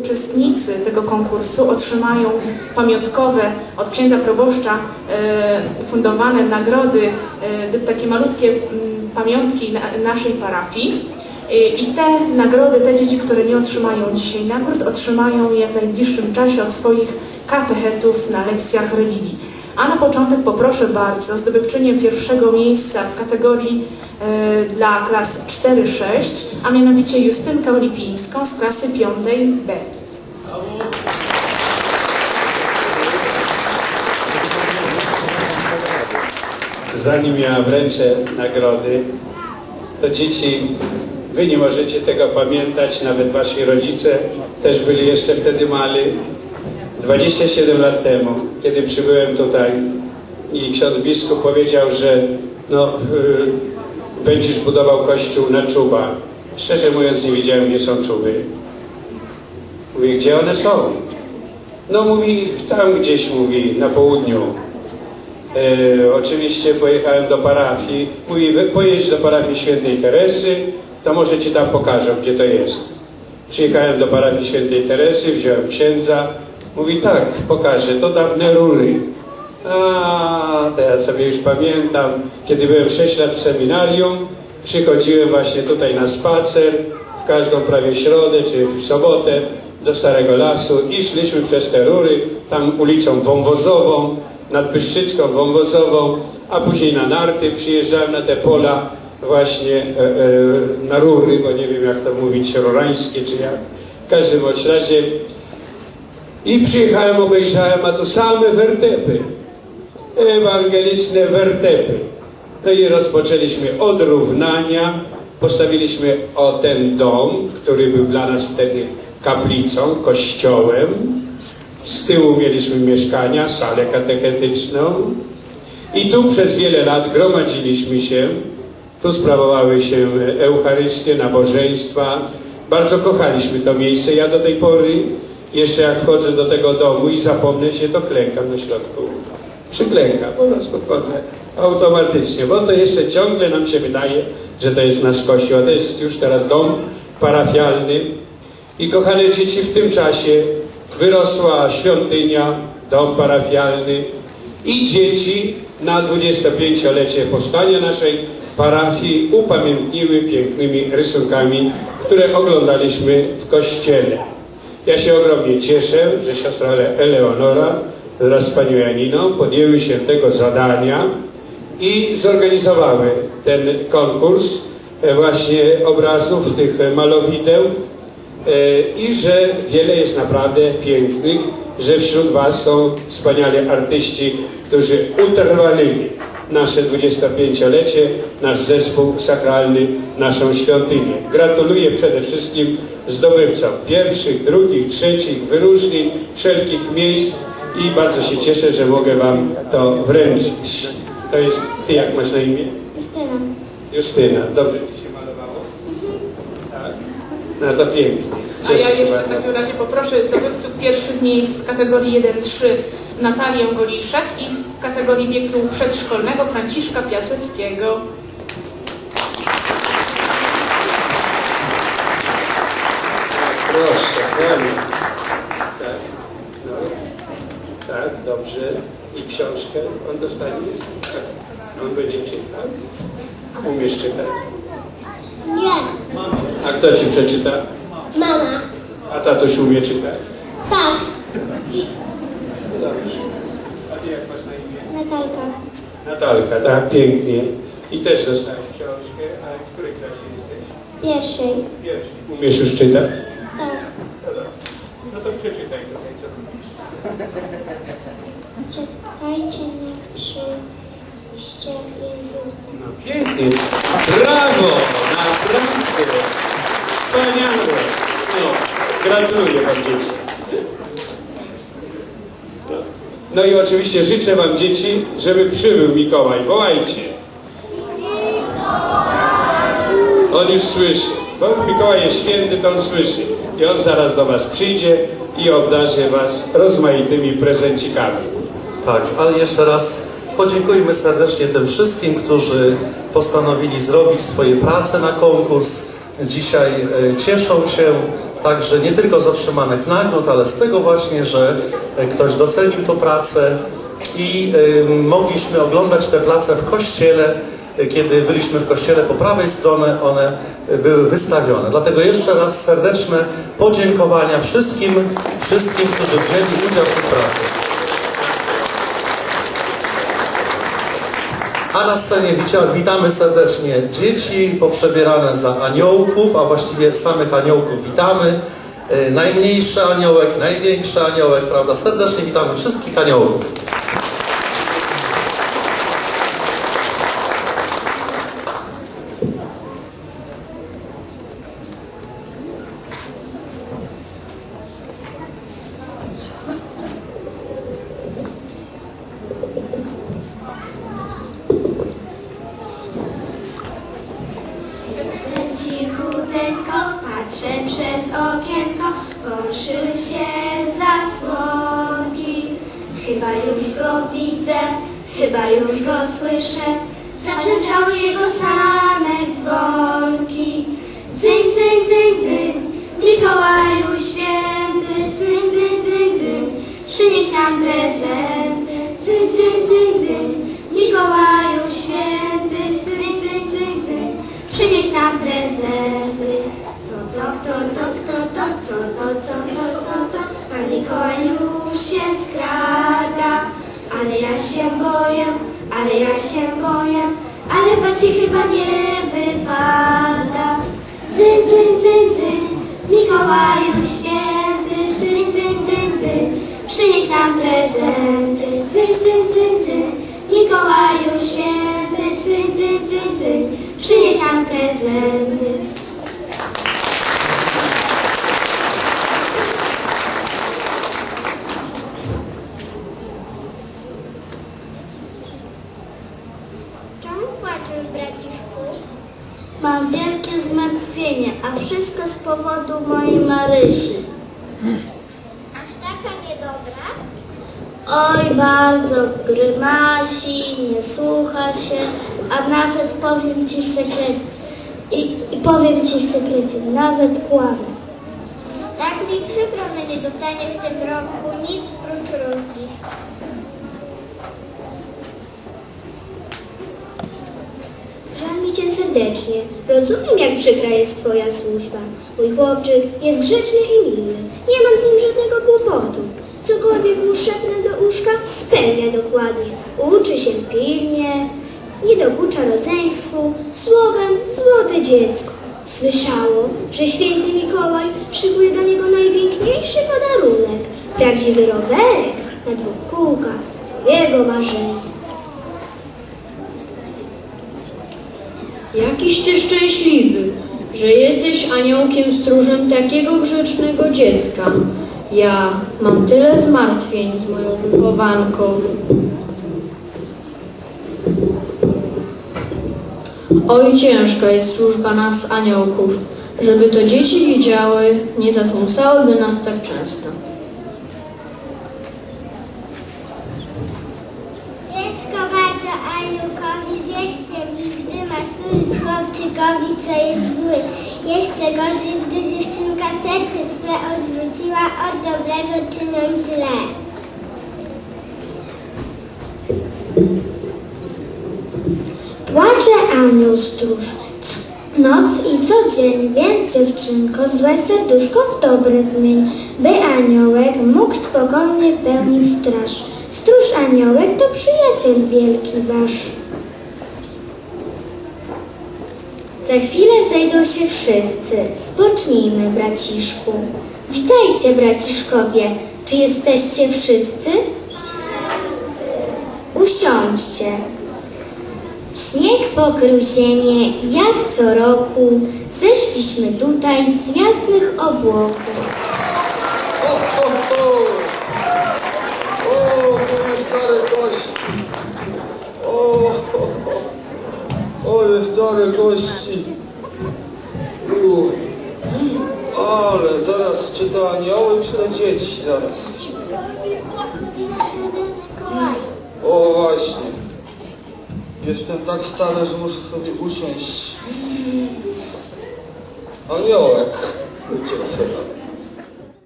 Uczestnicy tego konkursu otrzymają pamiątkowe od księdza proboszcza e, ufundowane nagrody, e, takie malutkie pamiątki na, naszej parafii. E, I te nagrody, te dzieci, które nie otrzymają dzisiaj nagród, otrzymają je w najbliższym czasie od swoich katechetów na lekcjach religii. A na początek poproszę bardzo zdobywczynię pierwszego miejsca w kategorii e, dla klas 4-6, a mianowicie Justynkę Olipińską z klasy 5B. Zanim ja wręczę nagrody, to dzieci, wy nie możecie tego pamiętać, nawet wasi rodzice też byli jeszcze wtedy mali. 27 lat temu, kiedy przybyłem tutaj i ksiądz biskup powiedział, że no, y, będziesz budował kościół na czubach. Szczerze mówiąc nie wiedziałem, gdzie są czuby. Mówię, gdzie one są? No mówi, tam gdzieś mówi, na południu. E, oczywiście pojechałem do parafii. Mówi, "Wy pojedź do parafii świętej Teresy, to może ci tam pokażę, gdzie to jest. Przyjechałem do parafii świętej Teresy, wziąłem księdza. Mówi, tak, pokażę, to dawne rury. A, to ja sobie już pamiętam, kiedy byłem 6 lat w seminarium, przychodziłem właśnie tutaj na spacer, w każdą prawie środę czy w sobotę do Starego Lasu i szliśmy przez te rury, tam ulicą Wąwozową, nad Pyszczycką, Wąwozową, a później na narty przyjeżdżałem na te pola właśnie e, e, na rury, bo nie wiem jak to mówić, rurańskie czy jak. W każdym razie i przyjechałem, obejrzałem, a to same wertepy, ewangeliczne wertepy. No i rozpoczęliśmy od równania, postawiliśmy o ten dom, który był dla nas wtedy kaplicą, kościołem. Z tyłu mieliśmy mieszkania, salę katechetyczną. I tu przez wiele lat gromadziliśmy się. Tu sprawowały się Eucharystie, nabożeństwa. Bardzo kochaliśmy to miejsce. Ja do tej pory, jeszcze jak wchodzę do tego domu i zapomnę się, to klękam na środku. Przyklękam, po prostu chodzę automatycznie, bo to jeszcze ciągle nam się wydaje, że to jest nasz kościół, to jest już teraz dom parafialny. I kochane dzieci, w tym czasie wyrosła świątynia, dom parafialny i dzieci na 25-lecie powstania naszej parafii upamiętniły pięknymi rysunkami, które oglądaliśmy w kościele. Ja się ogromnie cieszę, że siostra Le- Eleonora wraz z panią Janiną podjęły się tego zadania i zorganizowały ten konkurs e, właśnie obrazów, tych malowideł e, i że wiele jest naprawdę pięknych, że wśród Was są wspaniali artyści, którzy utrwalili nasze 25-lecie, nasz zespół sakralny, naszą świątynię. Gratuluję przede wszystkim zdobywcom pierwszych, drugich, trzecich wyróżnień, wszelkich miejsc i bardzo się cieszę, że mogę Wam to wręczyć. To jest, Ty jak masz na imię? Justyna. Justyna. Dobrze Ci się malowało? Tak? No to pięknie. A Cieszę ja się jeszcze w takim razie poproszę zdobywców pierwszych miejsc w kategorii 1-3 Natalię Goliszek i w kategorii wieku przedszkolnego Franciszka Piaseckiego. Proszę, Aniu. Tak, no. tak, dobrze. I książkę on dostanie? Tak. On będzie czytał? Umiesz czytać? Nie. A kto ci przeczyta? Mama. A tatuś umie czytać? Tak. No Dobrze. A ty jak masz na imię? Natalka. Natalka, tak, pięknie. I też dostałeś książkę, a w której klasie jesteś? Pierwszej. Pierwszy. Umiesz już czytać? Tak. No. No to przeczytaj tutaj, co tu pisze. Czekajcie na przyjście Jezusa. No pięknie. Brawo! Naprawdę! Wspaniałe! No, gratuluję Wam dzieci. No i oczywiście życzę Wam dzieci, żeby przybył Mikołaj. Wołajcie. On już słyszy. Bo Mikołaj jest święty, to on słyszy. I on zaraz do Was przyjdzie i obdarzy Was rozmaitymi prezencikami. Tak, ale jeszcze raz podziękujmy serdecznie tym wszystkim, którzy postanowili zrobić swoje prace na konkurs. Dzisiaj e, cieszą się także nie tylko z otrzymanych nagród, ale z tego właśnie, że e, ktoś docenił tą pracę i mogliśmy oglądać te place w kościele, e, kiedy byliśmy w kościele po prawej stronie, one e, były wystawione. Dlatego jeszcze raz serdeczne podziękowania wszystkim, wszystkim, którzy wzięli udział w tych pracach. A na scenie witamy serdecznie dzieci poprzebierane za aniołków, a właściwie samych aniołków witamy. E, Najmniejszy aniołek, największy aniołek, prawda? Serdecznie witamy wszystkich aniołów. Patrzę przez okienko, poruszyły się zasłonki. Chyba już go widzę, chyba już go słyszę, zabrzęczały jego sanek dzwonki. Dzyń, dzyń, dzyń, dzyń, Mikołaju święty, się boję, ale ja się boję, ale bać się chyba nie wypada. Dzyń, dzyń, dzyń, dzyń, Mikołaju święty, dzyń, dzyń, dzyń, dzyń, przynieś nam prezenty. Dzyń, dzyń, dzyń, dzyń, Mikołaju święty, dzyń, dzyń, dzyń, dzyń, przynieś nam prezenty. Czemu płaczesz, braciszku? Mam wielkie a wszystko z powodu mojej Marysi. Aż taka niedobra? Oj, bardzo grymasi, nie słucha się, a nawet powiem ci w sekrecie, i, i powiem ci w sekrecie, nawet kłamie. Tak mi przykro, że nie dostanie w tym roku nic prócz rózgi. Żal mi cię serdecznie. Rozumiem, jak przykra jest twoja służba. Mój chłopczyk jest grzeczny i miły. Nie mam z nim żadnego kłopotu. Cokolwiek mu szepnę do uszka, spełnia dokładnie. Uczy się pilnie, nie dokucza rodzeństwu. Słowem, złote dziecko. Słyszało, że święty Mikołaj szykuje dla niego najpiękniejszy podarunek. Prawdziwy rowerek na dwóch kółkach. To jego marzenie. Jakiś ty szczęśliwy, że jesteś aniołkiem stróżem takiego grzecznego dziecka. Ja mam tyle zmartwień z moją wychowanką. Oj, ciężka jest służba nas, aniołków. Żeby to dzieci widziały, nie zasmucałyby nas tak często. Co jest zły. Jeszcze gorzej, gdy dziewczynka serce swe odwróciła od dobrego, czyniąc źle. Płacze anioł stróż, noc i co dzień, więc dziewczynko, złe serduszko w dobre zmień, by aniołek mógł spokojnie pełnić straż. Stróż aniołek to przyjaciel wielki wasz. Za chwilę zejdą się wszyscy. Spocznijmy, braciszku. Witajcie, braciszkowie. Czy jesteście wszyscy? Usiądźcie. Śnieg pokrył ziemię jak co roku zeszliśmy tutaj z jasnych obłoków. Moje stare kości! U. Ale zaraz, czy to anioły, czy to dzieci zaraz? O, właśnie. Jestem tak stary, że muszę sobie usiąść. Aniołek. Chodźcie,